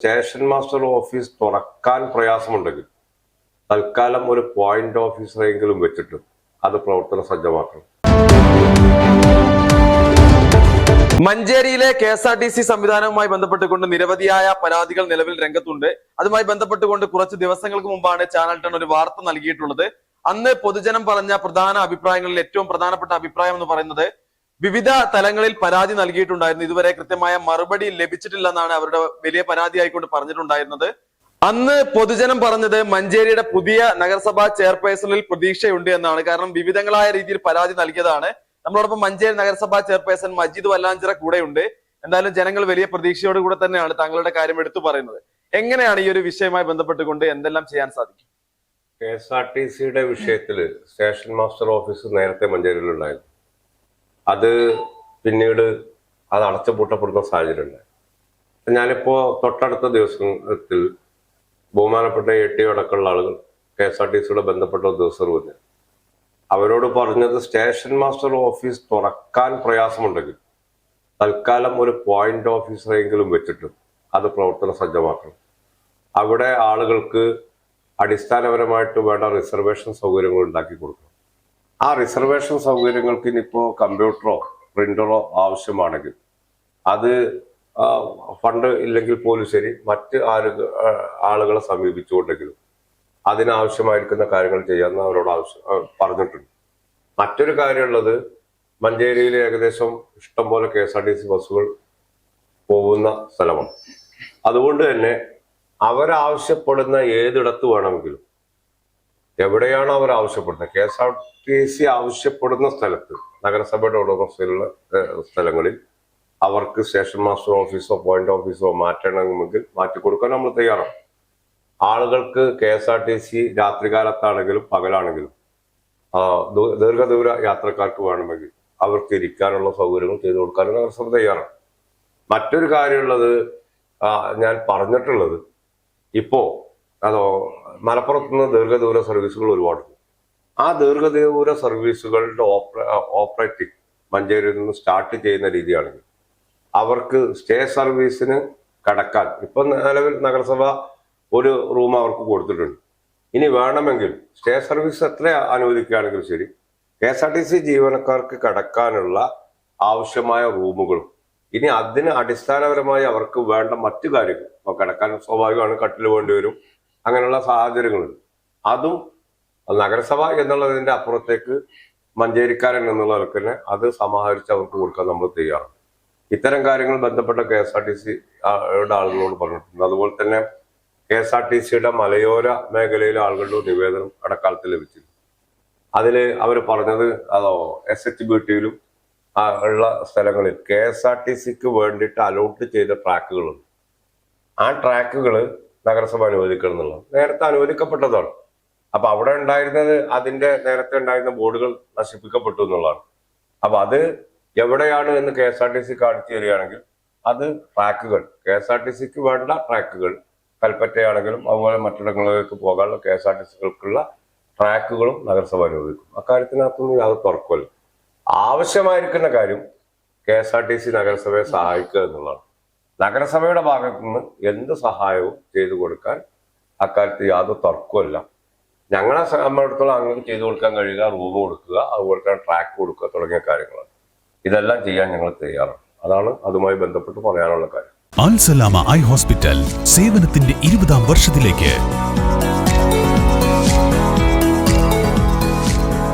Station master office തുറക്കാൻ പ്രയാസമുണ്ടെങ്കിൽ തൽക്കാലം ഒരു പോയിന്റ് ഓഫീസറെങ്കിലും വെച്ചിട്ട് അത് പ്രവർത്തന സജ്ജമാക്കണം. മഞ്ചേരിയിലെ K S R T C സംവിധാനവുമായി ബന്ധപ്പെട്ടുകൊണ്ട് നിരവധിയായ പരാതികൾ നിലവിൽ രംഗത്തുണ്ട്. അതുമായി ബന്ധപ്പെട്ടുകൊണ്ട് കുറച്ച് ദിവസങ്ങൾക്ക് മുമ്പാണ് ചാനൽ ടൺ ഒരു വാർത്ത നൽകിയിട്ടുള്ളത്. അന്ന് പൊതുജനം പറഞ്ഞ പ്രധാന അഭിപ്രായങ്ങളിൽ ഏറ്റവും പ്രധാനപ്പെട്ട അഭിപ്രായം എന്ന് പറയുന്നത് വിവിധ തലങ്ങളിൽ പരാതി നൽകിയിട്ടുണ്ടായിരുന്നു. ഇതുവരെ കൃത്യമായ മറുപടി ലഭിച്ചിട്ടില്ലെന്നാണ് അവരുടെ വലിയ പരാതി ആയിക്കൊണ്ട് പറഞ്ഞിട്ടുണ്ടായിരുന്നത്. അന്ന് പൊതുജനം പറഞ്ഞത് മഞ്ചേരിയുടെ പുതിയ നഗരസഭാ ചെയർപേഴ്സണിൽ പ്രതീക്ഷയുണ്ട് എന്നാണ്. കാരണം വിവിധങ്ങളായ രീതിയിൽ പരാതി നൽകിയതാണ്. നമ്മളോടൊപ്പം മഞ്ചേരി നഗരസഭാ ചെയർപേഴ്സൺ മജീദ് വല്ലാഞ്ചിറ കൂടെയുണ്ട്. എന്തായാലും ജനങ്ങൾ വലിയ പ്രതീക്ഷയോട് കൂടെ തന്നെയാണ് താങ്കളുടെ കാര്യം എടുത്തു പറയുന്നത്. എങ്ങനെയാണ് ഈ ഒരു വിഷയവുമായി ബന്ധപ്പെട്ടുകൊണ്ട് എന്തെല്ലാം ചെയ്യാൻ സാധിക്കും? കെ എസ് ആർ ടി സിയുടെ വിഷയത്തിൽ സ്റ്റേഷൻ മാസ്റ്റർ ഓഫീസ് നേരത്തെ മഞ്ചേരിയിലുണ്ടായിരുന്നു. അത് പിന്നീട് അത് അടച്ചുപൂട്ടപ്പെടുന്ന സാഹചര്യം ഉണ്ടായി ഞാനിപ്പോ തൊട്ടടുത്ത ദിവസത്തിൽ ബഹുമാനപ്പെട്ട എ ടി അടക്കമുള്ള ആളുകൾ കെ എസ് ആർ ടി സിയുടെ ബന്ധപ്പെട്ട ഉദ്യോഗസ്ഥർ അവരോട് പറഞ്ഞത് സ്റ്റേഷൻ മാസ്റ്റർ ഓഫീസ് തുറക്കാൻ പ്രയാസമുണ്ടെങ്കിൽ തൽക്കാലം ഒരു പോയിന്റ് ഓഫീസറെങ്കിലും വെച്ചിട്ട് അത് പ്രവർത്തന സജ്ജമാക്കണം. അവിടെ ആളുകൾക്ക് അടിസ്ഥാനപരമായിട്ട് വേണ്ട റിസർവേഷൻ സൗകര്യങ്ങൾ ഉണ്ടാക്കി കൊടുക്കണം. ആ റിസർവേഷൻ സൗകര്യങ്ങൾക്ക് ഇനിയിപ്പോ കമ്പ്യൂട്ടറോ പ്രിന്ററോ ആവശ്യമാണെങ്കിൽ അത് ഫണ്ട് ഇല്ലെങ്കിൽ പോലും ശരി മറ്റ് ആളുകൾ ആളുകളെ സമീപിച്ചുകൊണ്ടെങ്കിലും അതിനാവശ്യമായിരിക്കുന്ന കാര്യങ്ങൾ ചെയ്യാമെന്ന് അവരോട് ആവശ്യം പറഞ്ഞിട്ടുണ്ട്. മറ്റൊരു കാര്യമുള്ളത് മഞ്ചേരിയിൽ ഏകദേശം ഇഷ്ടംപോലെ K S R T C ബസ്സുകൾ പോകുന്ന സ്ഥലമാണ്. അതുകൊണ്ട് തന്നെ അവരാവശ്യപ്പെടുന്ന ഏതിടത്ത് വേണമെങ്കിലും എവിടെയാണ് അവർ ആവശ്യപ്പെടുന്നത്? K S R T C ആവശ്യപ്പെടുന്ന സ്ഥലത്ത് നഗരസഭയുടെ ഉടമസ്ഥയിലുള്ള സ്ഥലങ്ങളിൽ അവർക്ക് സ്റ്റേഷൻ മാസ്റ്റർ ഓഫീസോ പോയിന്റ് ഓഫീസോ മാറ്റണമെങ്കിൽ മാറ്റി കൊടുക്കാൻ നമ്മൾ തയ്യാറാണ്. ആളുകൾക്ക് K S R T C രാത്രികാലത്താണെങ്കിലും പകലാണെങ്കിലും ദീർഘദൂര യാത്രക്കാർക്ക് വേണമെങ്കിൽ അവർക്ക് ഇരിക്കാനുള്ള സൗകര്യങ്ങൾ ചെയ്തു കൊടുക്കാനും നഗരസഭ തയ്യാറാണ്. മറ്റൊരു കാര്യമുള്ളത് ഞാൻ പറഞ്ഞിട്ടുള്ളത് ഇപ്പോ അതോ മലപ്പുറത്ത് നിന്ന് ദീർഘദൂര സർവീസുകൾ ഒരുപാടുണ്ട് ആ ദീർഘദൂര സർവീസുകളുടെ ഓപ്പറേറ്റിംഗ് മഞ്ചേരിയിൽ നിന്ന് സ്റ്റാർട്ട് ചെയ്യുന്ന രീതിയാണെങ്കിൽ അവർക്ക് സ്റ്റേ സർവീസിന് കടക്കാൻ ഇപ്പം നിലവിൽ നഗരസഭ ഒരു റൂം അവർക്ക് കൊടുത്തിട്ടുണ്ട്. ഇനി വേണമെങ്കിൽ സ്റ്റേ സർവീസ് എത്ര അനുവദിക്കുകയാണെങ്കിലും ശരി K S R T C ജീവനക്കാർക്ക് കടക്കാനുള്ള ആവശ്യമായ റൂമുകളും ഇനി അതിന് അടിസ്ഥാനപരമായി അവർക്ക് വേണ്ട മറ്റു കാര്യങ്ങൾ കിടക്കാൻ സ്വാഭാവികമാണ് കട്ടിൽ വേണ്ടി വരും അങ്ങനെയുള്ള സാഹചര്യങ്ങളുണ്ട് അതും നഗരസഭ എന്നുള്ളതിന്റെ അപ്പുറത്തേക്ക് മഞ്ചേരിക്കാരൻ എന്നുള്ളവർക്ക് തന്നെ അത് സമാഹരിച്ച് അവർക്ക് കൊടുക്കാൻ നമ്മൾ തയ്യാറാണ്. ഇത്തരം കാര്യങ്ങൾ ബന്ധപ്പെട്ട K S R T C ആളുകളോട് പറഞ്ഞിട്ടുണ്ട്. അതുപോലെ തന്നെ കെ എസ് ആർ ടി സിയുടെ മലയോര മേഖലയിലെ ആളുകളുടെ നിവേദനം അടക്കാലത്ത് ലഭിച്ചിരുന്നു. അതിൽ അവർ പറഞ്ഞത് അതോ എസ് എച്ച് ബി ടിയിലും ഉള്ള സ്ഥലങ്ങളിൽ കെ എസ് ആർ ടി സിക്ക് വേണ്ടിയിട്ട് അലോട്ട് ചെയ്ത ട്രാക്കുകളുണ്ട്. ആ ട്രാക്കുകൾ നഗരസഭ അനുവദിക്കണം എന്നുള്ളത്. നേരത്തെ അനുവദിക്കപ്പെട്ടതാണ്. അപ്പൊ അവിടെ ഉണ്ടായിരുന്നത് അതിന്റെ നേരത്തെ ഉണ്ടായിരുന്ന ബോർഡുകൾ നശിപ്പിക്കപ്പെട്ടു എന്നുള്ളതാണ്. അപ്പൊ അത് എവിടെയാണ് എന്ന് K S R T C കാണിച്ചു തരികയാണെങ്കിൽ അത് ട്രാക്കുകൾ. കെ എസ് ആർ ടി സിക്ക് വേണ്ട ട്രാക്കുകൾ. കൽപ്പറ്റയാണെങ്കിലും അതുപോലെ മറ്റിടങ്ങളിലേക്ക് പോകാനുള്ള കെ എസ് ആർ ടി സികൾക്കുള്ള ട്രാക്കുകളും നഗരസഭ അനുവദിക്കും. അക്കാര്യത്തിനകത്തൊന്നും യാതൊരു തുറക്കമില്ല ആവശ്യമായിരിക്കുന്ന കാര്യം K S R T C നഗരസഭയെ സഹായിക്കുക എന്നുള്ളതാണ്. നഗരസഭയുടെ ഭാഗത്തു നിന്ന് എന്ത് സഹായവും ചെയ്തു കൊടുക്കാൻ അക്കാര്യത്തിൽ യാതൊരു തർക്കമല്ല ഞങ്ങളെ സംബന്ധിച്ചിടത്തോളം അങ്ങനെ ചെയ്തു കൊടുക്കാൻ കഴിയുക റൂം കൊടുക്കുക അതുപോലെ തന്നെ ട്രാക്ക് കൊടുക്കുക തുടങ്ങിയ കാര്യങ്ങൾ ഇതെല്ലാം ചെയ്യാൻ ഞങ്ങൾ തയ്യാറാണ്. അതാണ് അതുമായി ബന്ധപ്പെട്ട് പറയാനുള്ള കാര്യം. അൽസലാമ ഐ ഹോസ്പിറ്റൽ സേവനത്തിന്റെ ഇരുപതാം വർഷത്തിലേക്ക്.